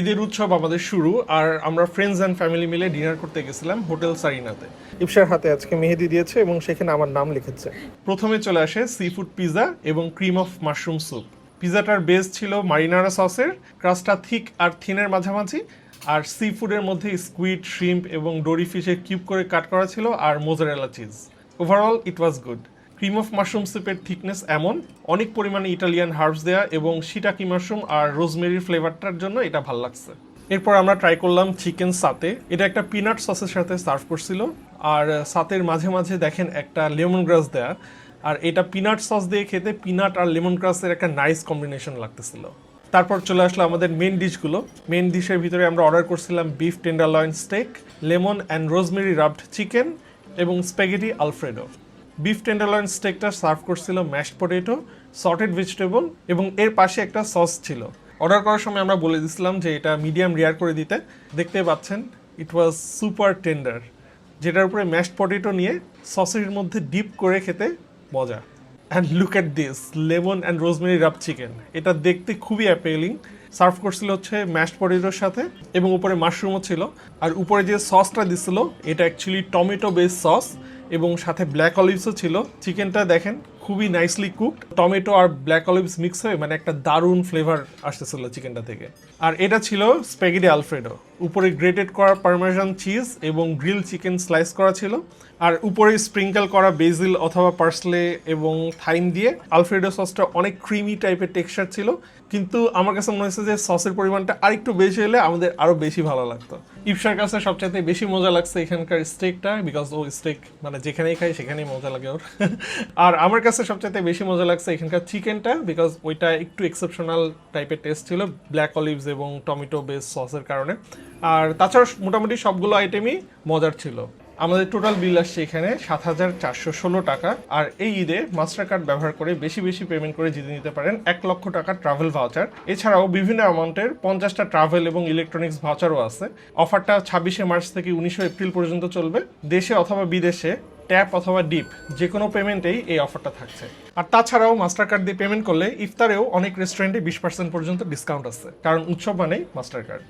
ঈদের উৎসব আমাদের শুরু আর আমরা ফ্রেন্ডস অ্যান্ড ফ্যামিলি মিলে ডিনার করতে গেছিলাম হোটেল সারিনাতে। ইপসার হাতে আজকে মেহেদি দিয়েছে এবং সেখানে আমার নাম লিখেছে। প্রথমে চলে আসে সি ফুড পিৎজা এবং ক্রিম অফ মাশরুম স্যুপ পিৎজাটার বেস ছিল মারিনারা সসের ক্রাস্টটা থিক আর থিনের মাঝামাঝি আর সি ফুডের মধ্যে স্কুইড শ্রিম্প এবং ডোরি ফিশের কিউব করে কাট করা ছিল আর mozzarella cheese overall it was good cream of mushroom স্যুপের থিকনেস এমন, অনেক পরিমাণে ইটালিয়ান হার্বস দেয়া এবং শিটাকি মাশরুম আর রোজমেরির ফ্লেভারটার জন্য এটা ভালো লাগছে। এরপর আমরা ট্রাই করলাম চিকেন সাতে। এটা একটা পিনাট সসের সাথে সার্ভ করছিল। আর সাতের মাঝে মাঝে দেখেন একটা লেমন গ্রাস দেয়া। আর এটা পিনাট সস দিয়ে খেতে পিনাট আর লেমন গ্রাসের একটা নাইস কম্বিনেশন লাগতেছিল। তারপর চলে আসলো আমাদের মেন ডিশগুলো মেন ডিশের ভিতরে আমরা অর্ডার করছিলাম beef tenderloin steak lemon and rosemary rubbed chicken এবং স্প্যাগেটি আলফ্রেডো বিফ টেন্ডারলয়েন স্টেকটা সার্ভ করছিল ম্যাশড পটেটো, সর্টেড ভেজিটেবল এবং এর পাশে একটা সস ছিল। অর্ডার করার সময় আমরা বলে দিছিলাম যে এটা মিডিয়াম রেয়ার করে দিতে। দেখতে পাচ্ছেন ইট ওয়াজ সুপার টেন্ডার যেটার উপরে ম্যাশড পটেটো নিয়ে সসের মধ্যে ডিপ করে খেতে মজা। And look at this lemon and rosemary rub chicken এটা দেখতে খুবই অ্যাপেলিং সার্ভ করছিল হচ্ছে ম্যাশড পটেটোর সাথে এবং উপরে মাশরুমও ছিল। আর উপরে যে সসটা দিছিল, এটা অ্যাকচুয়ালি টমেটো বেস সস এবং সাথে ব্ল্যাক অলিভসও ছিল। চিকেনটা দেখেন খুবই নাইসলি কুকড টমেটো আর ব্ল্যাক অলিভস মিক্স হয়ে মানে একটা দারুণ ফ্লেভার আসতেছিল চিকেনটা থেকে। আর এটা ছিল স্প্যাগেটি আলফ্রেডো উপরে গ্রেটেড করা পারমেজান চিজ এবং গ্রিল চিকেন স্লাইস করা ছিল। আর উপরে স্প্রিঙ্কেল করা বেজিল অথবা পার্সলে এবং থাইম দিয়ে আলফ্রেডো সসটা অনেক ক্রিমি টাইপের টেক্সচার ছিল। কিন্তু আমার কাছে মনে হচ্ছে যে সসের পরিমাণটা আরেকটু বেশি হলে আমাদের আরও বেশি ভালো লাগতো। ইপসার কাছে সবচাইতে বেশি মজা লাগছে এখানকার স্টেকটা বিকজ ও স্টেক মানে যেখানেই খাই সেখানেই মজা লাগে ওর। আর আমার কাছে সবচাইতে বেশি মজা লাগছে এখানকার চিকেনটা বিকজ ওইটা একটু এক্সেপশনাল টাইপের টেস্ট ছিল ব্ল্যাক অলিভস এবং টমেটো বেস সসের কারণে। আর তাছাড়া মোটামুটি সবগুলো আইটেমই মজার ছিল। আমাদের টোটাল বিল আসছে এখানে সাত হাজার চারশো ষোলো টাকা। আর এই ঈদে মাস্টার কার্ড ব্যবহার করে বেশি বেশি পেমেন্ট করে জিতে নিতে পারেন এক লক্ষ টাকা ট্রাভেল ভাউচার এছাড়াও বিভিন্ন অ্যামাউন্টের পঞ্চাশটা ট্রাভেল এবং ইলেকট্রনিক্স ভাউচারও আছে। অফারটা ছাব্বিশে মার্চ থেকে উনিশে এপ্রিল পর্যন্ত চলবে। দেশে অথবা বিদেশে ট্যাপ অথবা ডিপ যে কোনো পেমেন্টেই এই অফারটা থাকছে। আর তাছাড়াও মাস্টার কার্ড দিয়ে পেমেন্ট করলে ইফতারেও অনেক রেস্টুরেন্টে বিশ পার্সেন্ট পর্যন্ত ডিসকাউন্ট আছে, কারণ উৎসব মানেই মাস্টার কার্ড